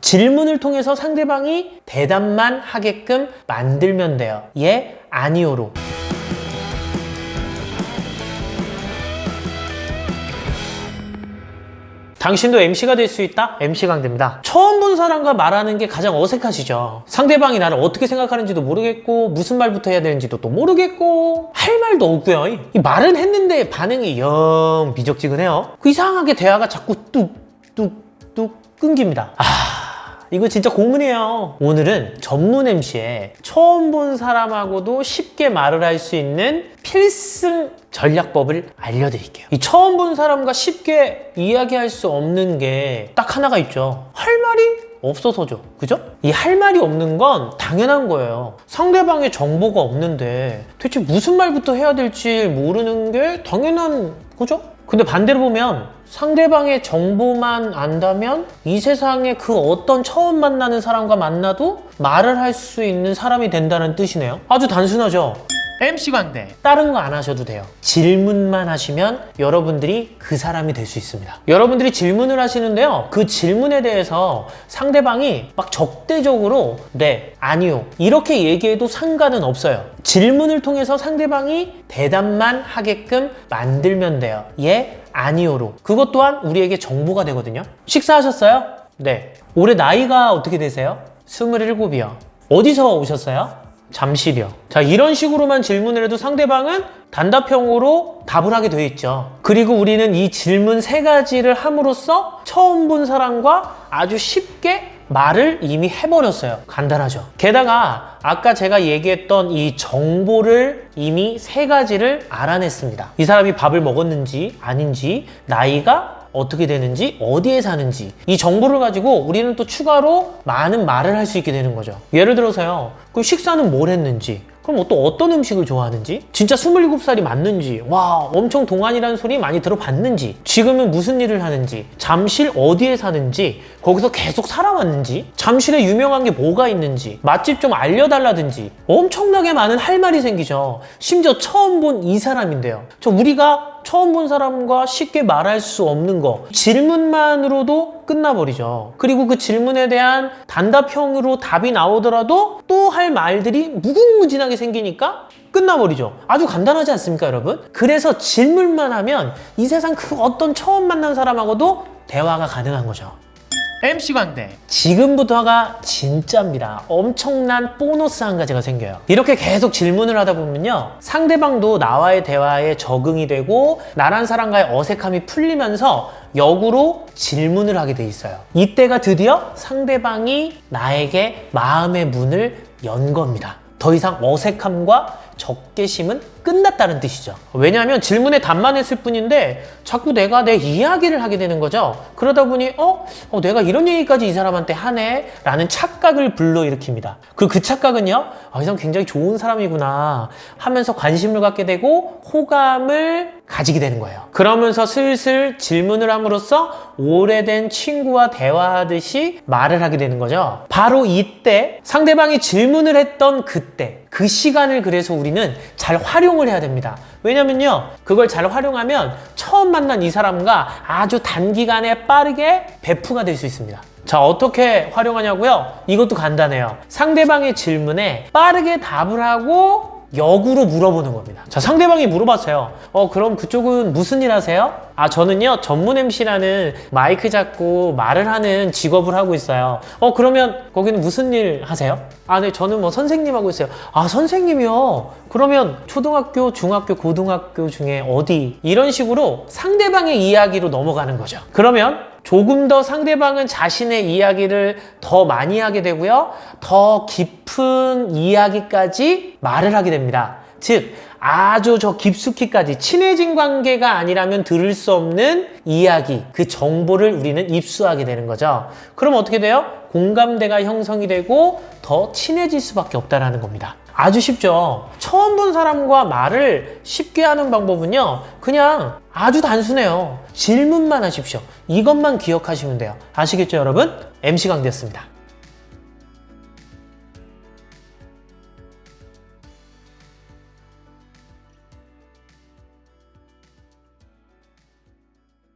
질문을 통해서 상대방이 대답만 하게끔 만들면 돼요. 예, 아니요로. 당신도 MC가 될 수 있다? MC 강대입니다. 처음 본 사람과 말하는 게 가장 어색하시죠? 상대방이 나를 어떻게 생각하는지도 모르겠고, 무슨 말부터 해야 되는지도 또 모르겠고, 할 말도 없고요. 이 말은 했는데 반응이 영 미적지근해요. 그 이상하게 대화가 자꾸 뚝, 뚝, 뚝 끊깁니다. 아, 이거 진짜 고문이에요. 오늘은 전문 MC에 처음 본 사람하고도 쉽게 말을 할 수 있는 필승 전략법을 알려드릴게요. 이 처음 본 사람과 쉽게 이야기할 수 없는 게 딱 하나가 있죠. 할 말이 없어서죠. 그죠? 이 할 말이 없는 건 당연한 거예요. 상대방의 정보가 없는데 대체 무슨 말부터 해야 될지 모르는 게 당연한 거죠? 근데 반대로 보면 상대방의 정보만 안다면 이 세상에 그 어떤 처음 만나는 사람과 만나도 말을 할 수 있는 사람이 된다는 뜻이네요. 아주 단순하죠. MC 광대. 다른 거 안 하셔도 돼요. 질문만 하시면 여러분들이 그 사람이 될 수 있습니다. 여러분들이 질문을 하시는데요. 그 질문에 대해서 상대방이 막 적대적으로 네, 아니요. 이렇게 얘기해도 상관은 없어요. 질문을 통해서 상대방이 대답만 하게끔 만들면 돼요. 예, 아니요로. 그것 또한 우리에게 정보가 되거든요. 식사하셨어요? 네. 올해 나이가 어떻게 되세요? 27이요. 어디서 오셨어요? 잠실이요. 자, 이런 식으로만 질문을 해도 상대방은 단답형으로 답을 하게 되어 있죠. 그리고 우리는 이 질문 세 가지를 함으로써 처음 본 사람과 아주 쉽게 말을 이미 해버렸어요. 간단하죠. 게다가 아까 제가 얘기했던 이 정보를 이미 세 가지를 알아냈습니다. 이 사람이 밥을 먹었는지 아닌지 나이가 어떻게 되는지 어디에 사는지 이 정보를 가지고 우리는 또 추가로 많은 말을 할 수 있게 되는 거죠. 예를 들어서요. 그 식사는 뭘 했는지 그럼 또 어떤 음식을 좋아하는지 진짜 27살이 맞는지 와 엄청 동안이라는 소리 많이 들어봤는지 지금은 무슨 일을 하는지 잠실 어디에 사는지 거기서 계속 살아왔는지 잠실에 유명한 게 뭐가 있는지 맛집 좀 알려달라든지 엄청나게 많은 할 말이 생기죠 심지어 처음 본 이 사람인데요 저 우리가 처음 본 사람과 쉽게 말할 수 없는 거 질문만으로도 끝나버리죠 그리고 그 질문에 대한 단답형으로 답이 나오더라도 또 할 말들이 무궁무진하게 생기니까 끝나버리죠. 아주 간단하지 않습니까, 여러분? 그래서 질문만 하면 이 세상 그 어떤 처음 만난 사람하고도 대화가 가능한 거죠. MC 광대. 지금부터가 진짜입니다. 엄청난 보너스 한 가지가 생겨요. 이렇게 계속 질문을 하다 보면요. 상대방도 나와의 대화에 적응이 되고 나란 사람과의 어색함이 풀리면서 역으로 질문을 하게 돼 있어요. 이때가 드디어 상대방이 나에게 마음의 문을 연 겁니다. 더 이상 어색함과 적개심은 끝났다는 뜻이죠. 왜냐하면 질문에 답만 했을 뿐인데 자꾸 내가 내 이야기를 하게 되는 거죠. 그러다 보니 어? 어, 내가 이런 얘기까지 이 사람한테 하네? 라는 착각을 불러일으킵니다. 그리고 그 착각은요. 아, 이 사람 굉장히 좋은 사람이구나 하면서 관심을 갖게 되고 호감을 가지게 되는 거예요. 그러면서 슬슬 질문을 함으로써 오래된 친구와 대화하듯이 말을 하게 되는 거죠. 바로 이때 상대방이 질문을 했던 그때 그 시간을 그래서 우리는 잘 활용을 해야 됩니다. 왜냐면요, 그걸 잘 활용하면 처음 만난 이 사람과 아주 단기간에 빠르게 배프가 될 수 있습니다. 자, 어떻게 활용하냐고요? 이것도 간단해요. 상대방의 질문에 빠르게 답을 하고 역으로 물어보는 겁니다. 자, 상대방이 물어봤어요. 어, 그럼 그쪽은 무슨 일 하세요? 아, 저는요, 전문 MC라는 마이크 잡고 말을 하는 직업을 하고 있어요. 어, 그러면 거기는 무슨 일 하세요? 아, 네, 저는 뭐 선생님 하고 있어요. 아, 선생님이요? 그러면 초등학교, 중학교, 고등학교 중에 어디? 이런 식으로 상대방의 이야기로 넘어가는 거죠. 그러면 조금 더 상대방은 자신의 이야기를 더 많이 하게 되고요. 더 깊은 이야기까지 말을 하게 됩니다. 즉, 아주 저 깊숙이까지 친해진 관계가 아니라면 들을 수 없는 이야기, 그 정보를 우리는 입수하게 되는 거죠. 그럼 어떻게 돼요? 공감대가 형성이 되고 더 친해질 수밖에 없다라는 겁니다. 아주 쉽죠. 처음 본 사람과 말을 쉽게 하는 방법은요. 그냥 아주 단순해요. 질문만 하십시오. 이것만 기억하시면 돼요. 아시겠죠, 여러분? MC 강대였습니다.